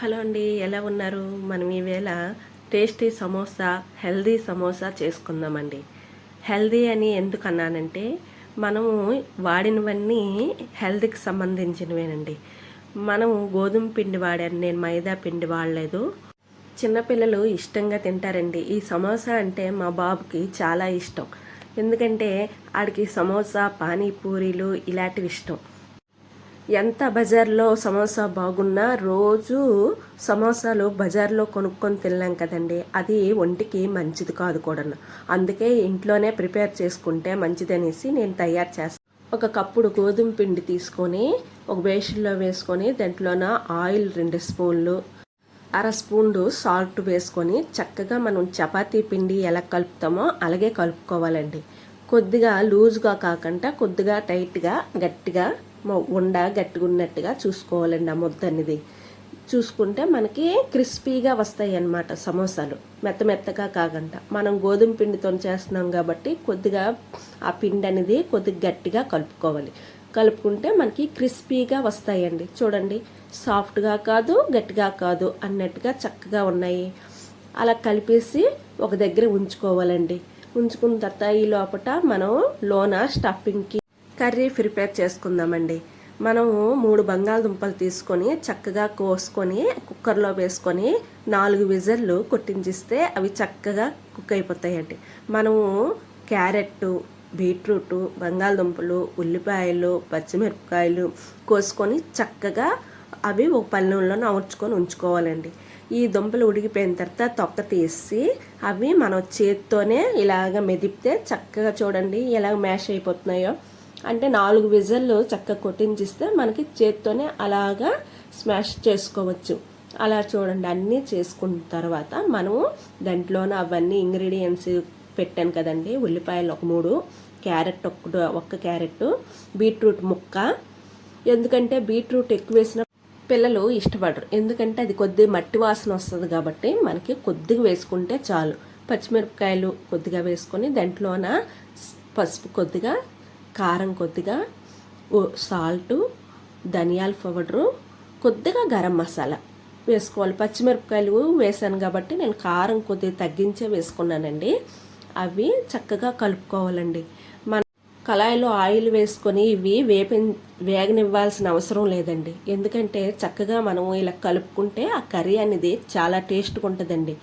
Hello అండి ఎలా ఉన్నారు? మనం ఈవేళ టేస్టీ సమోసా హెల్దీ సమోసా చేసుకుందామండి. హెల్దీ అని ఎందుకు అన్నానంటే మనము వాడినవన్నీ హెల్త్కి సంబంధించినవేనండి. మనము గోధుమ పిండి వాడాను నేను మైదా పిండి వాడలేదు. చిన్నపిల్లలు ఇష్టంగా తింటారండి. ఈ సమోసా అంటే మా బాబుకి చాలా ఇష్టం. ఎందుకంటే ఆడికి సమోసా పానీపూరీలు ఇలాంటివి ఇష్టం. ఎంత బజార్లో సమోసా బాగున్నా రోజు సమోసాలు బజార్లో కొనుక్కొని తినలేం కదండి. అది ఒంటికి మంచిది కాదు కూడా అందుకే ఇంట్లోనే ప్రిపేర్ చేసుకుంటే మంచిదనేసి నేను తయారు చేస్తాను ఒక కప్పుడు గోధుమ పిండి తీసుకొని ఒక బేషన్లో వేసుకొని దాంట్లోన ఆయిల్ రెండు స్పూన్లు అర స్పూన్లు సాల్ట్ వేసుకొని చక్కగా మనం చపాతీ పిండి ఎలా కలుపుతామో అలాగే కలుపుకోవాలండి. కొద్దిగా లూజ్గా కాకుండా కొద్దిగా టైట్గా గట్టిగా ఉండ గట్టిగా ఉన్నట్టుగా చూసుకోవాలండి ఆ ముద్ద అనేది. చూసుకుంటే మనకి క్రిస్పీగా వస్తాయి అన్నమాట సమోసాలు. మెత్త మెత్తగా కాకుండా మనం గోధుమ పిండితో చేస్తున్నాం కాబట్టి కొద్దిగా ఆ పిండి అనేది కొద్దిగా గట్టిగా కలుపుకోవాలి. కలుపుకుంటే మనకి క్రిస్పీగా వస్తాయండి. చూడండి సాఫ్ట్గా కాదు గట్టిగా కాదు అన్నట్టుగా చక్కగా ఉన్నాయి. అలా కలిపేసి ఒక దగ్గర ఉంచుకోవాలండి. ఉంచుకున్న తర్వాత ఈ లోపల మనం లోన స్టఫింగ్కి కర్రీ ప్రిపేర్ చేసుకుందామండి. మనము మూడు బంగాళదుంపలు తీసుకొని చక్కగా కోసుకొని కుక్కర్లో వేసుకొని నాలుగు విజల్లు కొట్టించిస్తే అవి చక్కగా కుక్ అయిపోతాయండి. మనము క్యారెట్ బీట్రూట్ బంగాళదుంపలు ఉల్లిపాయలు పచ్చిమిరపకాయలు కోసుకొని చక్కగా అవి ఒక పళ్ళెంలో అమర్చుకొని ఉంచుకోవాలండి. ఈ దుంపలు ఉడికిపోయిన తర్వాత తొక్క తీసి అవి మనం చేత్తోనే ఇలాగ మెదిపితే చక్కగా చూడండి ఎలాగ మ్యాష్ అయిపోతున్నాయో. అంటే నాలుగు విజల్లు చక్కగా కొట్టించిస్తే మనకి చేత్తోనే అలాగా స్మాష్ చేసుకోవచ్చు. అలా చూడండి అన్నీ చేసుకున్న తర్వాత మనము దాంట్లోన అవన్నీ ఇంగ్రీడియంట్స్ పెట్టాను కదండి. ఉల్లిపాయలు ఒక మూడు క్యారెట్ ఒక్క ఒక్క క్యారెట్ బీట్రూట్ ముక్క. ఎందుకంటే బీట్రూట్ ఎక్కువ వేసిన పిల్లలు ఇష్టపడరు. ఎందుకంటే అది కొద్దిగా మట్టి వాసన వస్తుంది కాబట్టి మనకి కొద్దిగా వేసుకుంటే చాలు. పచ్చిమిరపకాయలు కొద్దిగా వేసుకొని దాంట్లోన పసుపు కొద్దిగా కారం కొద్దిగా సాల్ట్ ధనియాల పౌడరు కొద్దిగా గరం మసాలా వేసుకోవాలి. పచ్చిమిరపకాయలు వేసాను కాబట్టి నేను కారం కొద్దిగా తగ్గించే వేసుకున్నానండి. అవి చక్కగా కలుపుకోవాలండి. మన కళాయిలో ఆయిల్ వేసుకొని ఇవి వేపి వేగనివ్వాల్సిన అవసరం లేదండి. ఎందుకంటే చక్కగా మనం ఇలా కలుపుకుంటే ఆ కర్రీ అనేది చాలా టేస్ట్గా ఉంటుందండి.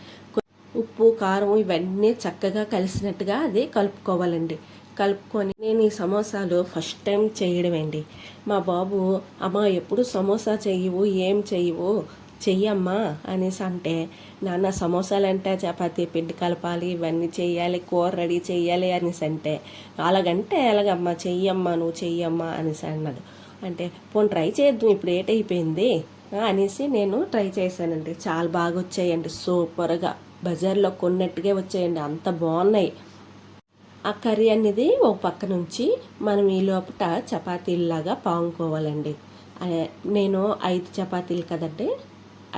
ఉప్పు కారం ఇవన్నీ చక్కగా కలిసినట్టుగా అది కలుపుకోవాలండి. కలుపుకొని నేను ఈ సమోసాలు ఫస్ట్ టైం చేయడమేండి. మా బాబు అమ్మ ఎప్పుడు సమోసా చెయ్యవు? ఏం చెయ్యవు? చెయ్యమ్మా అనేసి అంటే నాన్న సమోసాలు అంటే చపాతీ పిండి కలపాలి ఇవన్నీ చెయ్యాలి కూర రెడీ చెయ్యాలి అనేసి అంటే అలాగంటే ఎలాగమ్మా? చెయ్యమ్మా నువ్వు చెయ్యమ్మా అనేసి అన్నాడు. అంటే పోనీ ట్రై చేద్దాం ఇప్పుడు ఏట్ అయిపోయింది అనేసి నేను ట్రై చేశానండి. చాలా బాగా వచ్చాయండి సూపర్గా. బజార్లో కొన్నట్టుగా వచ్చాయండి అంత బాగున్నాయి. ఆ కర్రీ అనేది ఒక పక్క నుంచి మనం ఈ లోపల చపాతీలాగా పాముకోవాలండి నేను ఐదు చపాతీలు కదండి.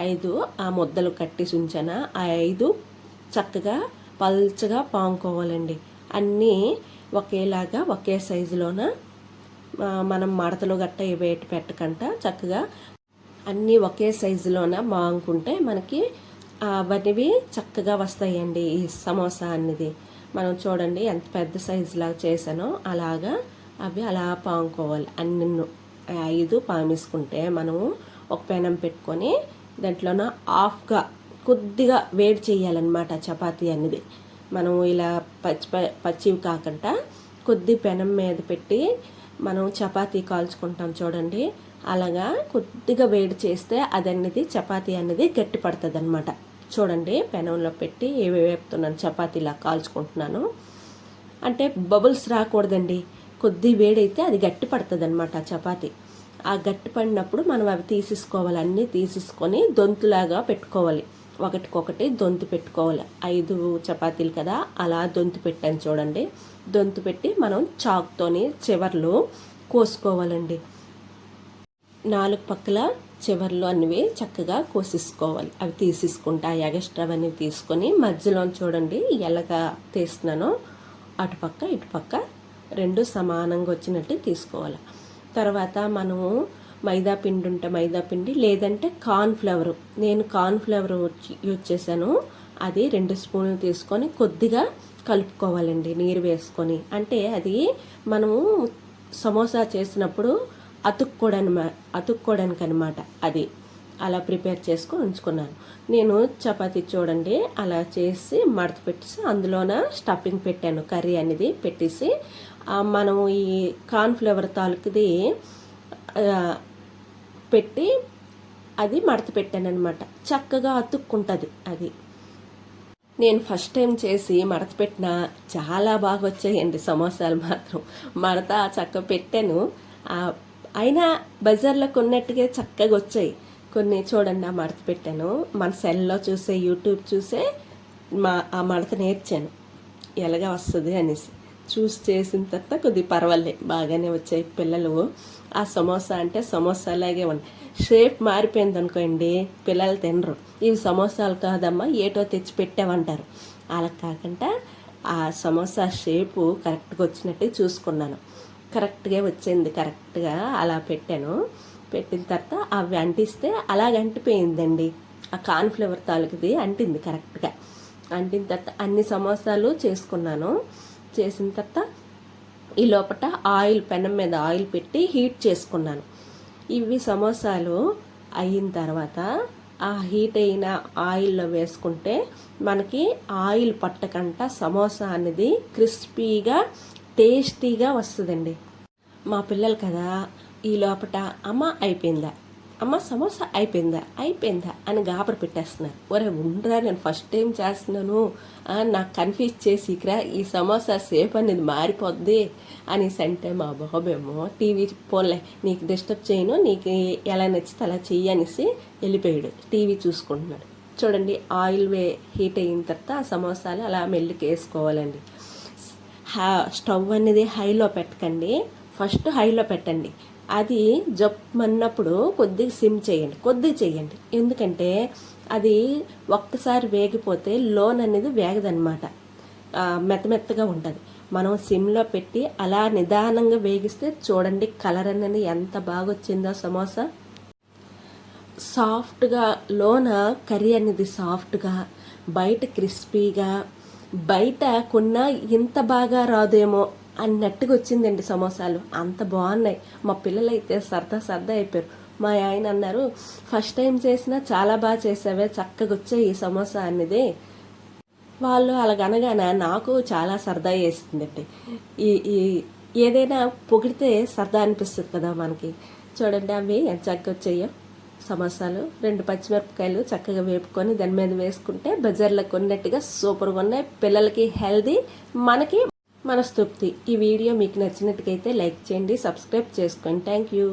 ఐదు ఆ ముద్దలు కట్టేసి ఉంచాను ఆ ఐదు చక్కగా పల్చగా పాముకోవాలండి అన్నీ ఒకేలాగా ఒకే సైజులోన మనం మడతలు గట్ట వేటి పెట్టకంట చక్కగా అన్నీ ఒకే సైజులోన బాగుంటే మనకి అవన్నీ చక్కగా వస్తాయండి ఈ సమోసా అనేది మనం చూడండి ఎంత పెద్ద సైజులాగా చేసానో అలాగా అవి అలా పాముకోవాలి. అన్ని ఐదు పామేసుకుంటే మనము ఒక పెనం పెట్టుకొని దాంట్లోన హాఫ్గా కొద్దిగా వేడి చేయాలన్నమాట చపాతీ అనేది. మనం ఇలా పచ్చి పచ్చివి కాకుండా కొద్ది పెనం మీద పెట్టి మనం చపాతీ కాల్చుకుంటాం చూడండి. అలాగా కొద్దిగా వేడి చేస్తే అది అనేది చపాతీ అనేది గట్టి పడుతుంది అనమాట చూడండి పెనంలో పెట్టి ఏవి వేపుతున్నాను చపాతీలా కాల్చుకుంటున్నాను. అంటే బబుల్స్ రాకూడదండి. కొద్ది వేడైతే అది గట్టి పడుతుంది అనమాట చపాతీ. ఆ గట్టి పడినప్పుడు మనం అవి తీసేసుకోవాలి అన్నీ తీసేసుకొని దొంతులాగా పెట్టుకోవాలి. ఒకటికొకటి దొంతు పెట్టుకోవాలి. ఐదు చపాతీలు కదా అలా దొంతు పెట్టాను చూడండి. దొంతు పెట్టి మనం చాక్తోని చివర్లు కోసుకోవాలండి. నాలుగు పక్కల చివర్లు అన్నివి చక్కగా కోసేసుకోవాలి. అవి తీసేసుకుంటా ఎగస్ట్రా అవన్నీ తీసుకొని మధ్యలో చూడండి ఎలాగా తీస్తున్నానో అటుపక్క ఇటుపక్క రెండు సమానంగా వచ్చినట్టు తీసుకోవాలి. తర్వాత మనము మైదా పిండి ఉంటే మైదా పిండి లేదంటే కార్న్ ఫ్లవర్. నేను కార్న్ ఫ్లవర్ యూజ్ చేశాను. అది రెండు స్పూన్లు తీసుకొని కొద్దిగా కలుపుకోవాలండి నీరు వేసుకొని. అంటే అది మనము సమోసా చేసినప్పుడు అతుక్కోవడానికి అతుక్కోవడానికి అనమాట అది. అలా ప్రిపేర్ చేసుకుని ఉంచుకున్నాను. నేను చపాతీ చూడండి అలా చేసి మడత పెట్టేసి అందులోన స్టఫింగ్ పెట్టాను కర్రీ అనేది పెట్టేసి. మనం ఈ కార్న్ఫ్లవర్ తాలూకుది పెట్టి అది మడత పెట్టాను అనమాట చక్కగా అతుక్కుంటుంది అది. నేను ఫస్ట్ టైం చేసి మడత పెట్టిన చాలా బాగా వచ్చాయండి సమోసాలు మాత్రం. మడత చక్క పెట్టాను. అయినా బజార్లో కొన్నట్టుగా చక్కగా వచ్చాయి. కొన్ని చూడండి ఆ మడత పెట్టాను. మన సెల్లో చూసే యూట్యూబ్ చూసే మా ఆ మడత నేర్చాను. ఎలాగా వస్తుంది అనేసి. చూసి చేసిన తర్వాత కొద్దిగా పర్వాలే బాగానే వచ్చాయి పిల్లలు. ఆ సమోసా అంటే సమోసాలాగే ఉన్నాయి షేప్ మారిపోయింది అనుకోండి పిల్లలు తినరు. ఇవి సమోసాలు కాదమ్మా ఏటో తెచ్చి పెట్టామంటారు. అలా కాకుండా ఆ సమోసా షేపు కరెక్ట్గా వచ్చినట్టు చూసుకున్నాను. కరెక్ట్గా వచ్చింది కరెక్ట్గా అలా పెట్టాను. పెట్టిన తర్వాత అవి అంటిస్తే అలాగ అంటిపోయిందండి. ఆ కార్న్ఫ్లవర్ తాలూకుది అంటింది కరెక్ట్గా. అంటిన తర్వాత అన్ని సమోసాలు చేసుకున్నాను. చేసిన తర్వాత ఈ లోపల ఆయిల్ పెనం మీద ఆయిల్ పెట్టి హీట్ చేసుకున్నాను. ఇవి సమోసాలు అయిన తర్వాత ఆ హీట్ అయిన ఆయిల్లో వేసుకుంటే మనకి ఆయిల్ పట్టకంట సమోసా అనేది క్రిస్పీగా టేస్టీగా వస్తుందండి. మా పిల్లలు కదా ఈ లోపట అమ్మ అయిపోయిందా? అమ్మ సమోసా అయిపోయిందా? అయిపోయిందా? అని గాబర పెట్టేస్తున్నారు. ఒరే ఉండరా నేను ఫస్ట్ టైం చేస్తున్నాను. నాకు కన్ఫ్యూజ్ చేసి ఇక్కడ ఈ సమోసా సేఫ్ అనేది మారిపోద్ది అనేసి అంటే మా బాబేమో టీవీ పోన్లే నీకు డిస్టర్బ్ చేయను నీకు ఎలా నచ్చితే అలా చెయ్యి అనేసి వెళ్ళిపోయాడు. టీవీ చూసుకుంటున్నాడు. చూడండి ఆయిల్ వే హీట్ అయిన తర్వాత ఆ సమోసాలు అలా మెల్లికి వేసుకోవాలండి హా స్టవ్ అనేది హైలో పెట్టకండి. ఫస్ట్ హైలో పెట్టండి. అది జప్పమన్నప్పుడు కొద్దిగా సిమ్ చేయండి. కొద్దిగా చేయండి. ఎందుకంటే అది ఒక్కసారి వేగిపోతే లోన్ అనేది వేగదనమాట మెత్త మెత్తగా ఉంటుంది. మనం సిమ్లో పెట్టి అలా నిదానంగా వేగిస్తే చూడండి కలర్ అనేది ఎంత బాగా వచ్చిందో సమోసా. సాఫ్ట్గా లోన కర్రీ అనేది సాఫ్ట్గా బయట క్రిస్పీగా బయట కొన్న ఇంత బాగా రాదేమో అన్నట్టుగా వచ్చిందండి సమోసాలు. అంత బాగున్నాయి. మా పిల్లలు అయితే సరదా సరదా అయిపోయారు. మా ఆయన అన్నారు ఫస్ట్ టైం చేసినా చాలా బాగా చేసావే చక్కగా వచ్చాయి ఈ సమోసా అనేది వాళ్ళు అలాగనగానే నాకు చాలా సరదా వేస్తుందండి ఈ ఈ ఏదైనా పొగిడితే సరదా అనిపిస్తుంది కదా మనకి. చూడండి అవి చక్కగా వచ్చాయో. సమోసాలు రెండు పచ్చిమిరపకాయలు చక్కగా వేపుకొని దాని మీద వేసుకుంటే బజార్లో కొన్నట్టుగా సూపర్గా ఉన్నాయి. పిల్లలకి హెల్దీ మనకి మనస్తృప్తి. ఈ వీడియో మీకు నచ్చినట్టుకైతే లైక్ చేయండి సబ్స్క్రైబ్ చేసుకోండి. Thank you.